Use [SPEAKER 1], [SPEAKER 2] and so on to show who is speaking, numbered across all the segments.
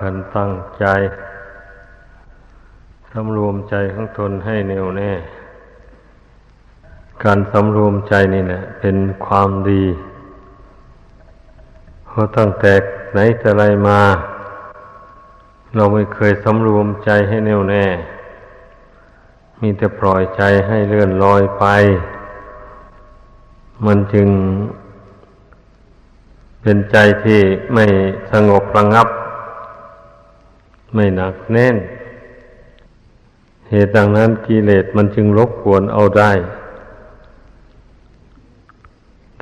[SPEAKER 1] กันตั้งใจสำรวมใจของตนให้แน่วแน่ การสำรวมใจนี่แหละ เป็นความดีเพราะตั้งแต่ไหนแต่ไรมา เราไม่เคยสำรวมใจให้แน่วแน่ มีแต่ปล่อยใจให้เลื่อนลอยไป มันจึงเป็นใจที่ไม่สงบระงับ ไม่หนักแน่น เหตุดังนั้นกิเลสมันจึงรบกวนเอาได้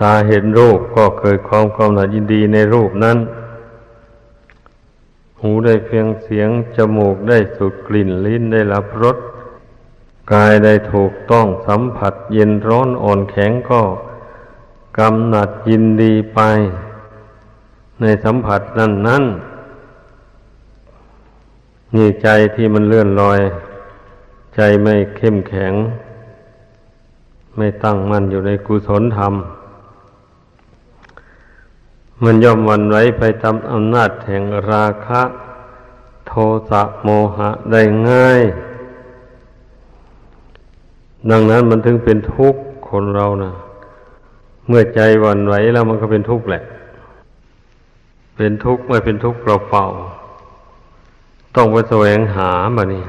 [SPEAKER 1] ตาเห็นรูปก็เกิดความกำหนัดยินดีในรูปนั้น หูได้เพียงเสียง จมูกได้สูดกลิ่นลิ้นได้รับรสกายได้ถูกต้องสัมผัสเย็นร้อนอ่อนแข็งก็กำหนัดยินดีไป ในสัมผัสนั้นนั้น นี่ใจที่มันเลื่อนลอย ใจไม่เข้มแข็ง ไม่ตั้งมั่นอยู่ในกุศลธรรม มันย่อมวันไหวไปตามอำนาจแห่งราคะ โทสะโมหะได้ง่าย ดังนั้นมันถึงเป็นทุกข์คนเรานะเมื่อใจวันไหวแล้วมันก็เป็นทุกข์แหละ เป็นทุกข์ไม่เป็นทุกข์เปล่าๆ ต้องไปแสวงหาบะนี่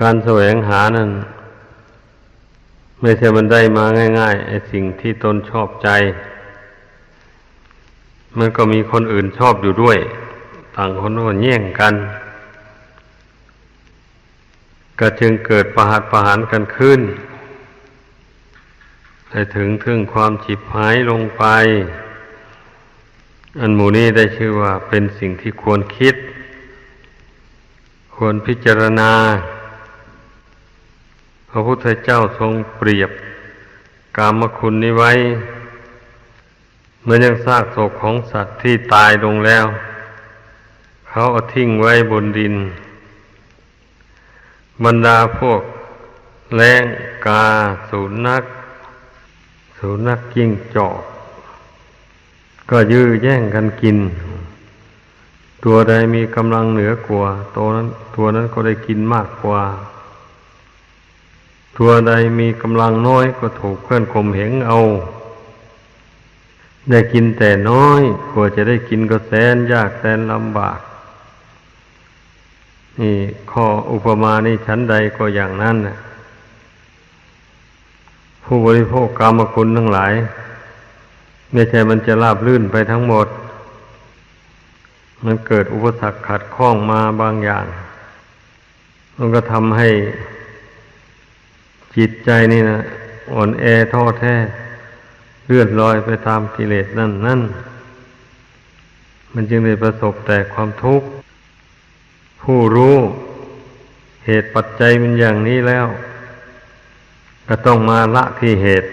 [SPEAKER 1] การแสวงหานั้น ไม่ใช่มันได้มาง่ายๆไอ้สิ่งที่ตนชอบใจ มันก็มีคนอื่นชอบอยู่ด้วย ต่างคนก็แย่งกัน ก็จึงเกิดประหัตประหารกันขึ้นให้ถึงถึงความฉิบหายลงไป อันหมู่นี้ได้ชื่อว่าเป็นสิ่งที่ควรคิด ควรพิจารณา พระพุทธเจ้าทรงเปรียบกามคุณนี้ไว้ เหมือนยังซากศพของสัตว์ที่ตายลงแล้ว เขาเอาทิ้งไว้บนดิน บรรดาพวกแรงกาสูนักสูนักกิ้งจอก ก็ยื้อแย่งกันกิน ตัวใดมีกำลังเหนือกว่าตัวนั้น ตัวนั้นก็ได้กินมากกว่า ตัวใดมีกำลังน้อยก็ถูกเพื่อนข่มเหงเอา ได้กินแต่น้อยกว่าจะได้กินก็แสนยากแสนลำบาก นี่ข้ออุปมานี่ชั้นใดก็อย่างนั้นนะผู้บริโภคกรรมคุณทั้งหลาย ไม่ใช่มันจะราบลื่นไปทั้งหมด มันเกิดอุปสรรคขัดข้องมาบางอย่าง มันก็ทำให้จิตใจนี่นะอ่อนแอท้อแท้เลื่อนลอยไปตามกิเลสนั่นนั่นมันจึงได้ประสบแต่ความทุกข์ ผู้รู้เหตุปัจจัยมันอย่างนี้แล้ว ก็ต้องมาละที่เหตุ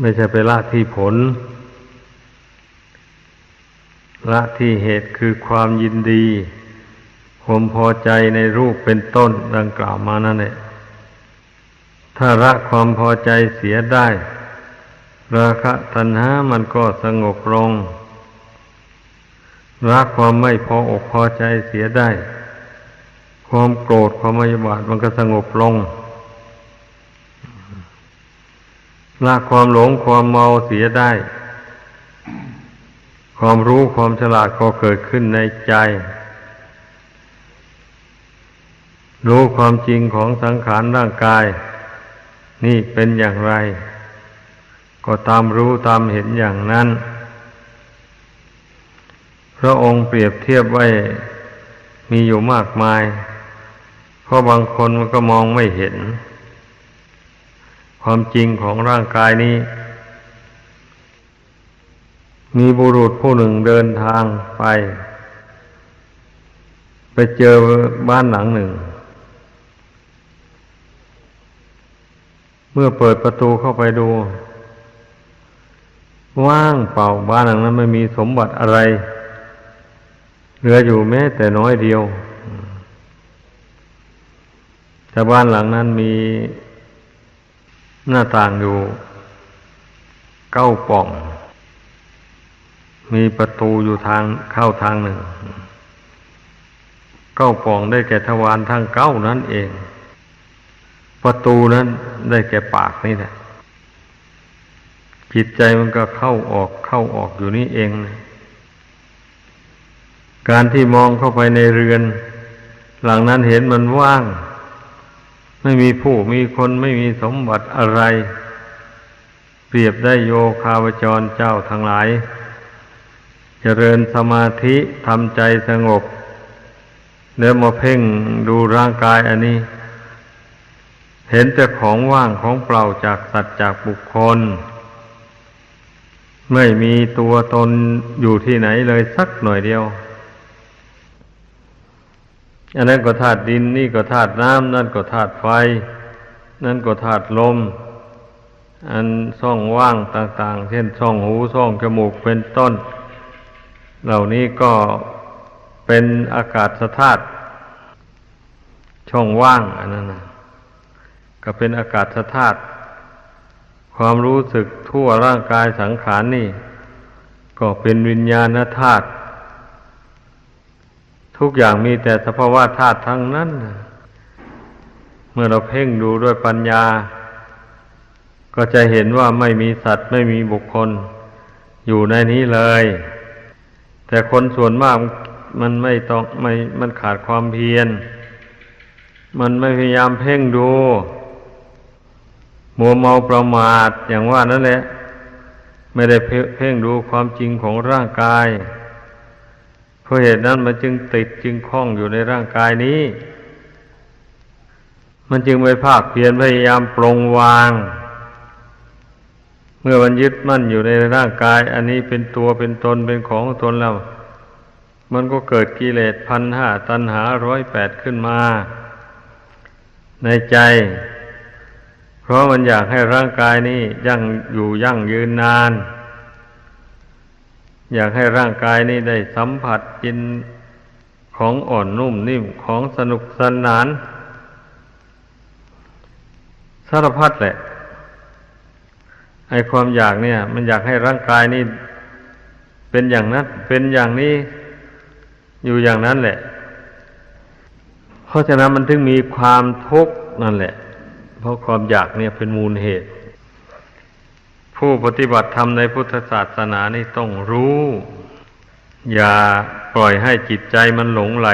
[SPEAKER 1] ไม่ใช่ไปละที่ผล ละที่เหตุคือความยินดีความพอใจในรูปเป็นต้นดังกล่าวมานั่นแหละถ้าละความพอใจเสียได้ ราคะตัณหามันก็สงบลงละความไม่พออกพอใจเสียได้ ความโกรธความไม่บาดมันก็สงบลงละความหลงความเมาเสียได้ ความรู้ความฉลาดก็เกิดขึ้นในใจ รู้ความจริงของสังขารร่างกาย นี่เป็นอย่างไร ก็ตามรู้ตามเห็นอย่างนั้น พระองค์เปรียบเทียบไว้มีอยู่มากมาย เพราะบางคนมันก็มองไม่เห็น ความจริงของร่างกายนี้ มีบุรุษผู้หนึ่งเดินทางไป ไปเจอบ้านหลังหนึ่ง เมื่อเปิดประตูเข้าไปดู ว่างเปล่าบ้านหลังนั้นไม่มีสมบัติอะไร เหลืออยู่แม้แต่น้อยเดียวแต่บ้านหลังนั้นมีหน้าต่างอยู่เก้าป่อง มีประตูอยู่ทางเข้าทางหนึ่ง เก้าป่องได้แก่ทวารทั้งเก้านั่นเอง ประตูนั้นได้แก่ปากนี่แหละจิตใจมันก็เข้าออกเข้าออกอยู่นี่เองนะการที่มองเข้าไปในเรือน หลังนั้นเห็นมันว่าง ไม่มีผู้มีคนไม่มีสมบัติอะไร เปรียบได้โยคาวจรเจ้าทั้งหลาย เจริญสมาธิทำใจสงบแล้วมาเพ่งดูร่างกายอันนี้ เห็นแต่ของว่างของเปล่าจากสัตว์จากบุคคล ไม่มีตัวตนอยู่ที่ไหนเลยสักหน่อยเดียว อันนั้นก็ธาตุดินนี่ก็ธาตุน้ำนั่นก็ธาตุไฟ นั่นก็ธาตุลม อันช่องว่างต่าง ๆ เช่นช่องหูช่องจมูกเป็นต้น เหล่านี้ก็เป็นอากาศธาตุช่องว่างอันนั้นนะก็เป็นอากาศธาตุความรู้สึกทั่วร่างกายสังขารนี่ ก็เป็นวิญญาณธาตุทุกอย่างมีแต่สภาวะธาตุทั้งนั้น เมื่อเราเพ่งดูด้วยปัญญา ก็จะเห็นว่าไม่มีสัตว์ไม่มีบุคคล อยู่ในนี้เลย แต่คนส่วนมากมันไม่ต้องไม่มันขาดความเพียร มันไม่พยายามเพ่งดู มัวเมาประมาทอย่างว่านั่นแหละ ไม่ได้เพ่งดูความจริงของร่างกายเพราะเหตุนั้นมันจึงติดจึงคล้องอยู่ในร่างกายนี้ มันจึงไปภาคเพียรพยายามปรงวาง มื่อมันยึดมั่นอยู่ในร่างกาย อันนี้เป็นตัวเป็นตนเป็นของตนแล้ว มันก็เกิดกิเลสพันห้าตัณหาร้อยแปดขึ้นมา ในใจ เพราะมันอยากให้ร่างกายนี้ยั่งอยู่ยั่งยืนนาน อยากให้ร่างกายนี้ได้สัมผัสกินของอ่อนนุ่มนิ่มของสนุกสนาน สารพัดแหละ ไอความอยากเนี่ย มันอยากให้ร่างกายนี้เป็นอย่างนั้น เป็นอย่างนี้อยู่อย่างนั้นแหละ เพราะฉะนั้นมันถึงมีความทุกข์นั่นแหละ เพราะความอยากเนี่ยเป็นมูลเหตุ ผู้ปฏิบัติธรรมในพุทธศาสนานี่ต้องรู้ อย่าปล่อยให้จิตใจมันหลงไหล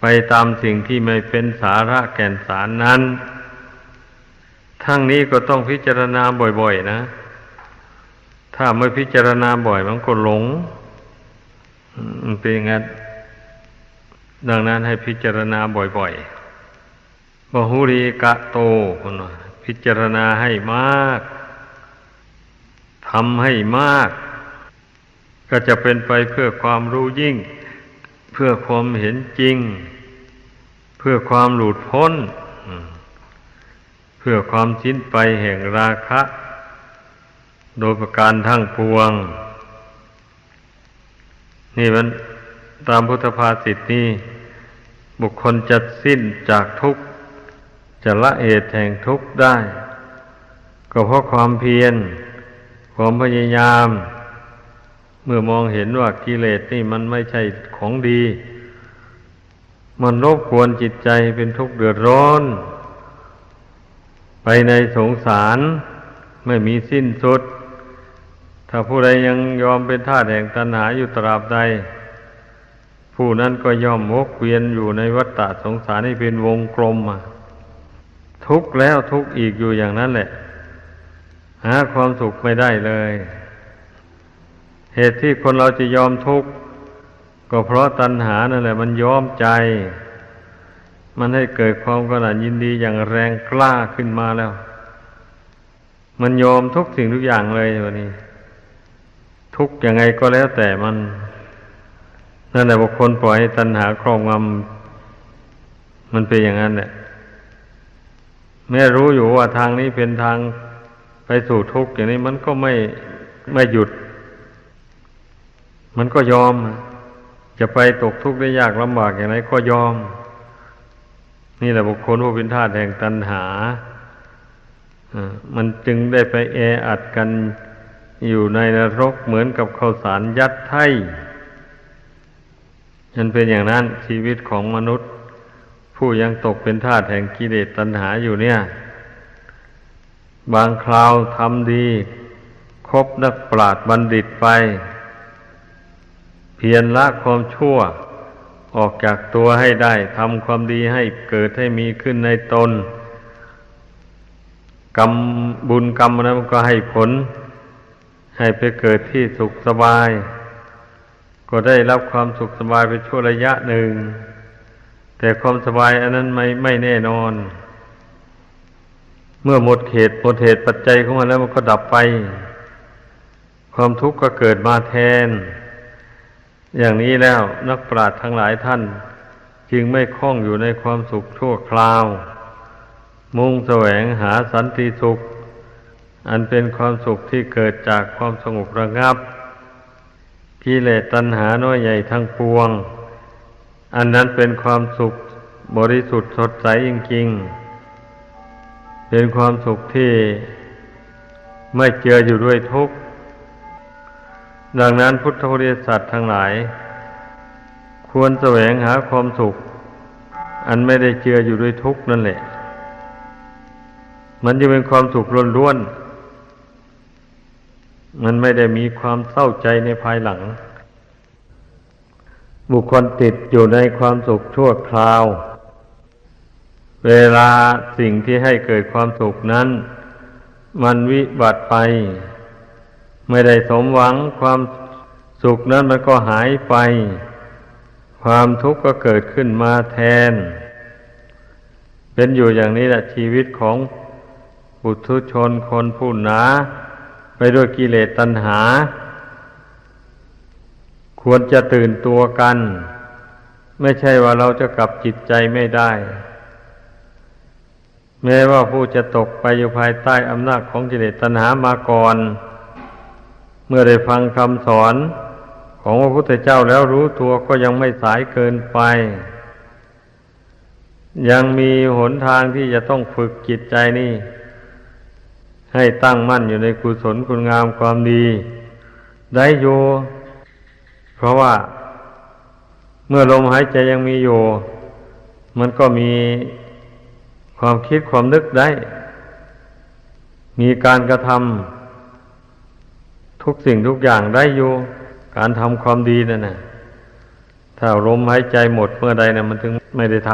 [SPEAKER 1] ไปตามสิ่งที่ไม่เป็นสาระแก่นสารนั้น ทั้งนี้ก็ต้องพิจารณาบ่อย ๆ นะ ถ้าไม่พิจารณาบ่อยมันก็หลงมันเป็นอย่างนั้นดังนั้นให้พิจารณาบ่อยๆบหุรีกะโตคนว่าพิจารณาให้มากทำให้มาก ก็จะเป็นไปเพื่อความรู้ยิ่ง เพื่อความเห็นจริง เพื่อความหลุดพ้น เพื่อความสิ้นไปแห่งราคะ โดยประการทั้งปวง นี่มันตามพุทธภาษิตนี่บุคคลจะสิ้นจากทุกข์จะละเหตุแห่งทุกข์ได้ ก็เพราะความเพียร ความพยายาม เมื่อมองเห็นว่ากิเลสนี่มันไม่ใช่ของดี มันรบกวนจิตใจเป็นทุกข์เดือดร้อน ไปในสงสารไม่มีสิ้นสุด ถ้าผู้ใดยังยอมเป็นทาสแห่งตัณหาอยู่ตราบใด ผู้นั้นก็ย่อมวกเวียนอยู่ในวัฏฏะสงสารให้เป็นวงกลมทุกข์แล้วทุกข์อีกอยู่อย่างนั้นแหละ หาความสุขไม่ได้เลย เหตุที่คนเราจะยอมทุกข์ก็เพราะตัณหานั่นแหละ มันยอมใจ มันให้เกิดความกระหนัดยินดีอย่างแรงกล้าขึ้นมาแล้ว มันยอมทุกสิ่งทุกอย่างเลยวันนี้ ทุกยังไงก็แล้วแต่มันนั่นแหละบุคคลปล่อยให้ตัณหาครอบงำมันเป็นอย่างนั้นแหละแม้รู้อยู่ว่าทางนี้เป็นทางไปสู่ทุกข์อย่างนี้มันก็ไม่ไม่หยุด มันก็ยอม จะไปตกทุกข์ได้ยากลำบากอย่างไรก็ยอม นี่แหละบุคคลผู้เป็นทาสแห่งตัณหามันจึงได้ไปแออัดกันอยู่ในนรกเหมือนกับข้าวสารยัดไถ่มันเป็นอย่างนั้นชีวิตของมนุษย์ ผู้ยังตกเป็นทาสแห่งกิเลสตัณหาอยู่เนี่ย บางคราวทำดี คบนักปราชญ์บัณฑิตไป เพียรละความชั่ว ออกจากตัวให้ได้ทำความดีให้เกิดให้มีขึ้นในตน กรรมบุญกรรมนั้นก็ให้ผล ให้ไปเกิดที่สุขสบาย ก็ได้รับความสุขสบายไปชั่วระยะหนึ่ง แต่ความสบายอันนั้นไม่ไม่แน่นอน เมื่อหมดเหตุหมดเหตุปัจจัยของมันแล้วมันก็ดับไป ความทุกข์ก็เกิดมาแทน อย่างนี้แล้วนักปราชญ์ทั้งหลายท่าน จึงไม่คล้องอยู่ในความสุขชั่วคราว มุ่งแสวงหาสันติสุข อันเป็นความสุขที่เกิดจากความสงบระงับกิเลสตัณหาน้อยใหญ่ทั้งปวง อันนั้นเป็นความสุขบริสุทธิ์สดใสจริงๆเป็นความสุขที่ไม่เจืออยู่ด้วยทุกข์ ดังนั้นพุทธบริษัททั้งหลาย ควรแสวงหาความสุข อันไม่ได้เจืออยู่ด้วยทุกข์นั่นแหละ มันจะเป็นความสุขล้วนๆมันไม่ได้มีความเศร้าใจในภายหลัง บุคคลติดอยู่ในความสุขชั่วคราว เวลาสิ่งที่ให้เกิดความสุขนั้น มันวิบัติไป ไม่ได้สมหวังความสุขนั้นมันก็หายไป ความทุกข์ก็เกิดขึ้นมาแทน เป็นอยู่อย่างนี้แหละชีวิตของบุตุชนคนผู้หนา ไปด้วยกิเลสตัณหา ควรจะตื่นตัวกัน ไม่ใช่ว่าเราจะกลับจิตใจไม่ได้ แม้ว่าผู้จะตกไปอยู่ภายใต้อำนาจของกิเลสตัณหามาก่อน เมื่อได้ฟังคำสอนของพระพุทธเจ้าแล้วรู้ตัวก็ยังไม่สายเกินไป ยังมีหนทางที่จะต้องฝึกจิตใจนี่ ให้ตั้งมั่นอยู่ในกุศลคุณงามความดี ได้อยู่เพราะว่าเมื่อลมหายใจยังมีอยู่ มันก็มีความคิดความนึกได้ มีการกระทำ ทุกสิ่งทุกอย่างได้อยู่การทำความดีนั่นนะถ้าลมหายใจหมดเมื่อใดนะมันถึงไม่ได้ท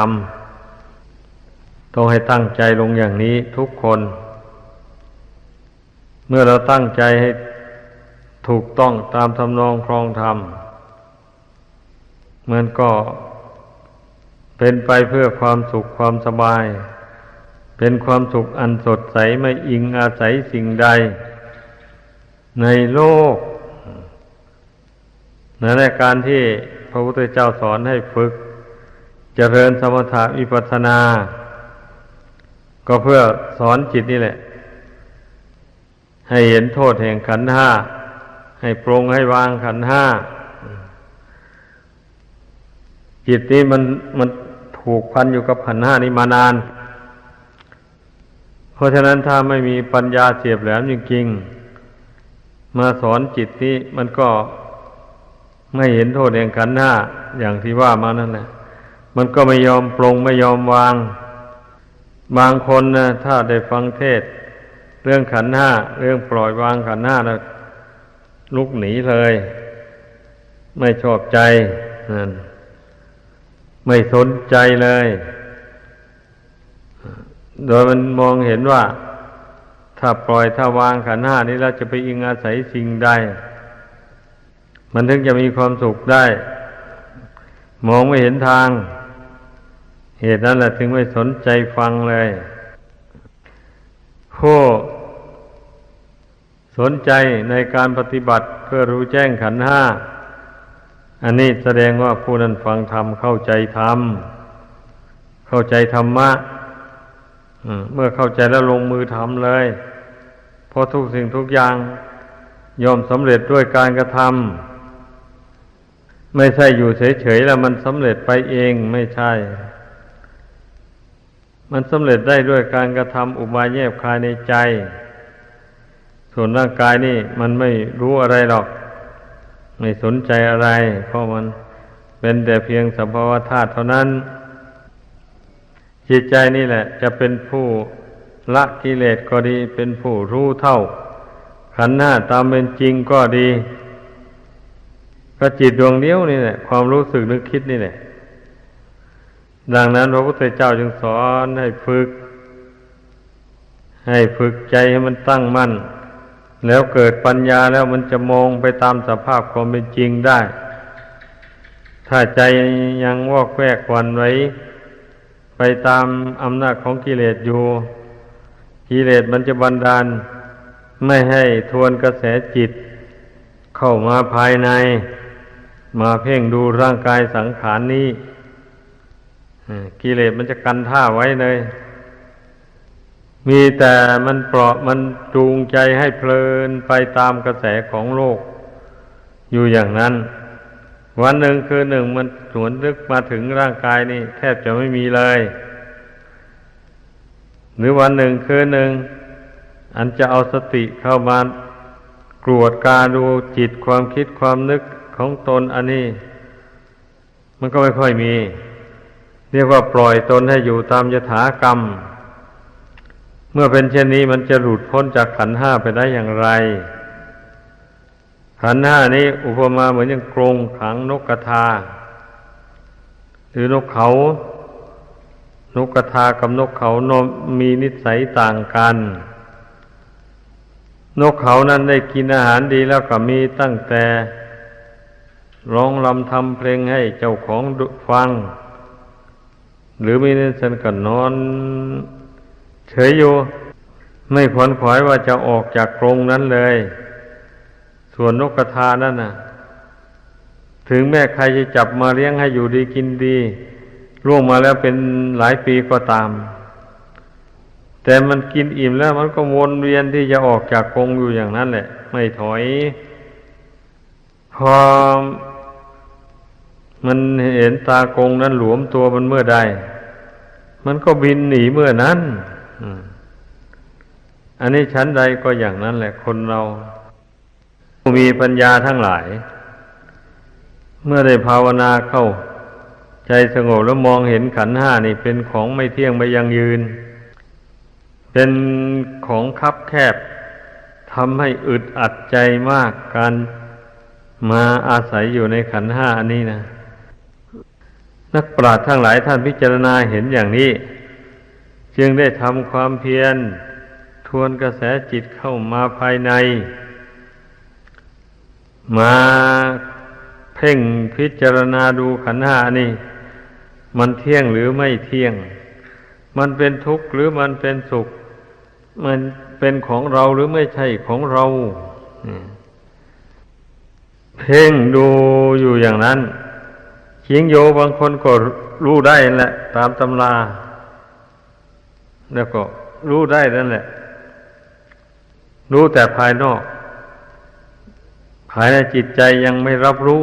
[SPEAKER 1] ำต้องให้ตั้งใจลงอย่างนี้ทุกคน เมื่อเราตั้งใจให้ถูกต้องตามทำนองครองธรรมมันก็เป็นไปเพื่อความสุขความสบาย เป็นความสุขอันสดใสไม่อิงอาศัยสิ่งใด ในโลกนั่นแหละการที่พระพุทธเจ้าสอนให้ฝึก เจริญสมถะวิปัสสนา ก็เพื่อสอนจิตนี่แหละ ให้เห็นโทษแห่งขันห้า ให้ปรงให้วางขันห้า จิตนี้มันมันถูกพันอยู่กับขันห้านี้มานาน เพราะฉะนั้นถ้าไม่มีปัญญาเฉียบแหลมจริงๆ มาสอนจิตนี้มันก็ไม่เห็นโทษแห่งขันธ์ห้าอย่างที่ว่ามานั่นแหละมันก็ไม่ยอมปรงไม่ยอมวาง บางคนนะถ้าได้ฟังเทศ เรื่องขันธ์ห้าเรื่องปล่อยวางขันธ์ห้านะลุกหนีเลย ไม่ชอบใจนั่นไม่สนใจเลย โดยมันมองเห็นว่า ถ้าปล่อยถ้าวางขันห้านี้เราจะไปอิงอาศัยสิ่งใดมันถึงจะมีความสุขได้ มองไม่เห็นทาง เหตุนั้นแหละถึงไม่สนใจฟังเลยผู้สนใจในการปฏิบัติเพื่อรู้แจ้งขันห้า อันนี้แสดงว่าผู้นั้นฟังธรรมเข้าใจธรรม เข้าใจธรรมะเมื่อเข้าใจแล้วลงมือทำเลย ราะทุกสิ่งทุกอย่างยอมสำเร็จด้วยการกระทำไม่ใช่อยู่เฉยๆแล้วมันสำเร็จไปเองไม่ใช่ มันสำเร็จได้ด้วยการกระทำอุบายแยบคายในใจ ส่วนร่างกายนี่มันไม่รู้อะไรหรอก ไม่สนใจอะไร เพราะมันเป็นแต่เพียงสภาวธาตุเท่านั้น จิตใจนี่แหละ จะเป็นผู้ ละกิเลสก็ดีเป็นผู้รู้เท่า ขันธ์หน้าตามเป็นจริงก็ดีก็จิตดวงเดียวนี่แหละความรู้สึกนึกคิดนี่แหละดังนั้นพระพุทธเจ้าจึงสอนให้ฝึก ให้ฝึกใจให้มันตั้งมั่น แล้วเกิดปัญญาแล้วมันจะมองไปตามสภาพความเป็นจริงได้ ถ้าใจยังวอกแวกวันไว้ ไปตามอำนาจของกิเลสอยู่ กิเลสมันจะบันดาล ไม่ให้ทวนกระแสจิต เข้ามาภายใน มาเพ่งดูร่างกายสังขารนนี้กิเลสมันจะกันท่าไว้เลย มีแต่มันเปราะมันจูงใจให้เพลินไปตามกระแสของโลก อยู่อย่างนั้น วันหนึ่งคือหนึ่งมันสวนนึกมาถึงร่างกายนี่ แทบจะไม่มีเลย หรือวันหนึ่งคือหนึ่ง อันจะเอาสติเข้ามากรวดกาดูจิตความคิดความนึกของตนอันนี้ มันก็ไม่ค่อยมี เรียกว่าปล่อยตนให้อยู่ตามยถากรรม เมื่อเป็นเช่นนี้มันจะหลุดพ้นจากขันห้าไปได้อย่างไร ขันห้านี้อุปมาเหมือนอย่างกรงขังนกกระทา หรือนกเขา นกกระทากับนกเขานมีนิสัยต่างกัน นกเขานั้นได้กินอาหารดีแล้วก็มีตั้งแต่ร้องลำทำเพลงให้เจ้าของฟัง หรือมีนิสัยก็นอนเฉยอยู่ไม่ขวนขวายว่าจะออกจากกรงนั้นเลย ส่วนนกกระทานั่นน่ะ ถึงแม้ใครจะจับมาเลี้ยงให้อยู่ดีกินดี ร่วงมาแล้วเป็นหลายปีก็ตาม แต่มันกินอิ่มแล้วมันก็วนเวียนที่จะออกจากกรงอยู่อย่างนั้นแหละ ไม่ถอย พอมันเห็นตากรงนั้นหลวมตัวมันเมื่อใด มันก็บินหนีเมื่อนั้นอันนี้ชั้นใดก็อย่างนั้นแหละคนเรา มีปัญญาทั้งหลาย เมื่อได้ภาวนาเข้า ใจสงบแล้วมองเห็นขันห้านี่เป็นของไม่เที่ยงไม่ยังยืน เป็นของคับแคบทำให้อึดอัดใจมากการมาอาศัยอยู่ในขันห้าอันนี้นะนักปราชญ์ทั้งหลายท่านพิจารณาเห็นอย่างนี้ จึงได้ทำความเพียรทวนกระแสจิตเข้ามาภายใน มาเพ่งพิจารณาดูขันห้านี่ มันเที่ยงหรือไม่เที่ยง มันเป็นทุกข์หรือมันเป็นสุข มันเป็นของเราหรือไม่ใช่ของเรา เพ่งดูอยู่อย่างนั้นเขียงโยบางคนก็รู้ได้แหละ ตามตำรา แล้วก็รู้ได้นั่นแหละ รู้แต่ภายนอก ภายในจิตใจยังไม่รับรู้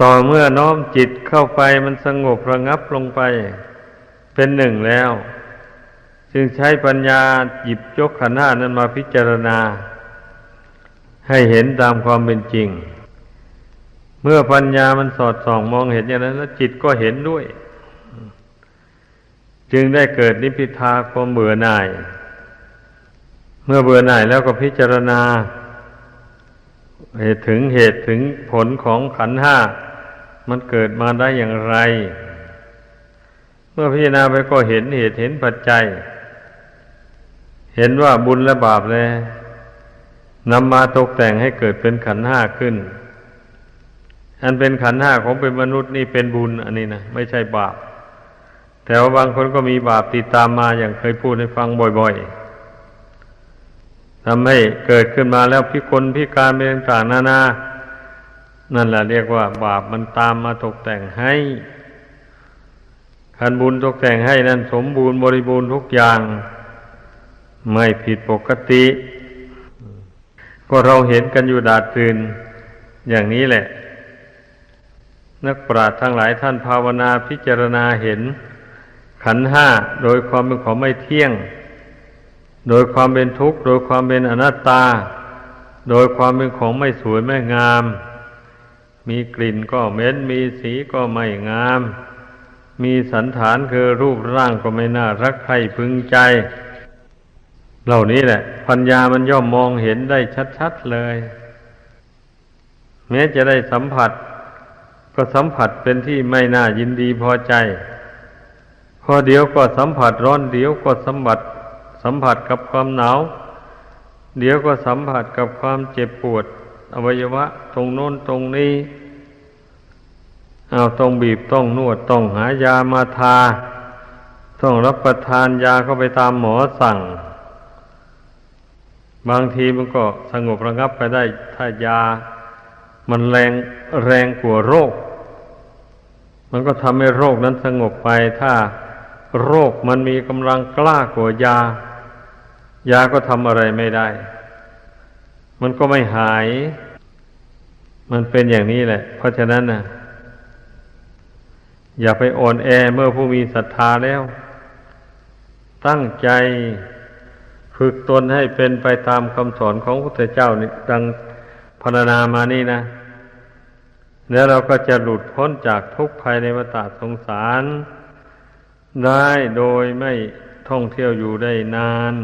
[SPEAKER 1] ต่อเมื่อน้อมจิตเข้าไปมันสงบระงับลงไป เป็นหนึ่งแล้ว จึงใช้ปัญญาหยิบยกขันธ์ห้านั้นมาพิจารณา ให้เห็นตามความเป็นจริง เมื่อปัญญามันสอดส่องมองเห็นอย่างนั้น แล้วจิตก็เห็นด้วย จึงได้เกิดนิพพิทาความเบื่อหน่าย เมื่อเบื่อหน่ายแล้วก็พิจารณาเหตุถึงเหตุถึงผลของขันห้า มันเกิดมาได้อย่างไร เมื่อพิจารณาไปก็เห็นเหตุเห็นปัจจัย เห็นว่าบุญและบาปเลยนำมาตกแต่งให้เกิดเป็นขันห้าขึ้น อันเป็นขันห้าของเป็นมนุษย์นี่เป็นบุญอันนี้นะไม่ใช่บาป แต่ว่าบางคนก็มีบาปติดตามมาอย่างเคยพูดให้ฟังบ่อยๆทำให้เกิดขึ้นมาแล้วพิกลพิการเป็นต่างๆนานานั่ นั่นแหละเรียกว่า บาปมันตามมาตกแต่งให้ขันบุญตกแต่งให้นั้นสมบูรณ์บริบูรณ์ทุกอย่าง ไม่ผิดปกติ ก็เราเห็นกันอยู่ดาดตื่นอย่างนี้แหละ นักปราชญ์ทั้งหลายท่านภาวนาพิจารณาเห็น ขันห้าโดยความเป็นของไม่เที่ยง โดยความเป็นทุกข์ โดยความเป็นอนัตตา โดยความเป็นของไม่สวยไม่งาม มีกลิ่นก็เหม็นมีสีก็ไม่งาม มีสันฐานคือรูปร่างก็ไม่น่ารักใครพึงใจ เหล่านี้แหละ ปัญญามันย่อมมองเห็นได้ชัดๆเลย แม้จะได้สัมผัส ก็สัมผัสเป็นที่ไม่น่ายินดีพอใจ พอเดี๋ยวก็สัมผัสร้อนเดี๋ยวก็สัมผัส สัมผัสกับความหนาวเดี๋ยวก็สัมผัสกับความเจ็บปวด อวัยวะ ตรงโน้นตรงนี้เอาต้องบีบต้องนวดต้องหายามาทา ต้องรับประทานยาเข้าไปตามหมอสั่ง บางทีมันก็สงบระงับไปได้ ถ้ายา มันแรงแรงกว่าโรค มันก็ทำให้โรคนั้นสงบไป ถ้าโรคมันมีกำลังกล้ากว่ายา ยาก็ทำอะไรไม่ได้ มันก็ไม่หาย มันเป็นอย่างนี้แหละ เพราะฉะนั้นนะอย่าไปอ่อนแอเมื่อผู้มีศรัทธาแล้ว ตั้งใจฝึกตนให้เป็นไปตามคำสอนของพระพุทธเจ้านี่ดังพรรณนามานี่นะ แล้วเราก็จะหลุดพ้นจากทุกภายในวัฏสงสาร ได้โดยไม่ท่องเที่ยวอยู่ได้นาน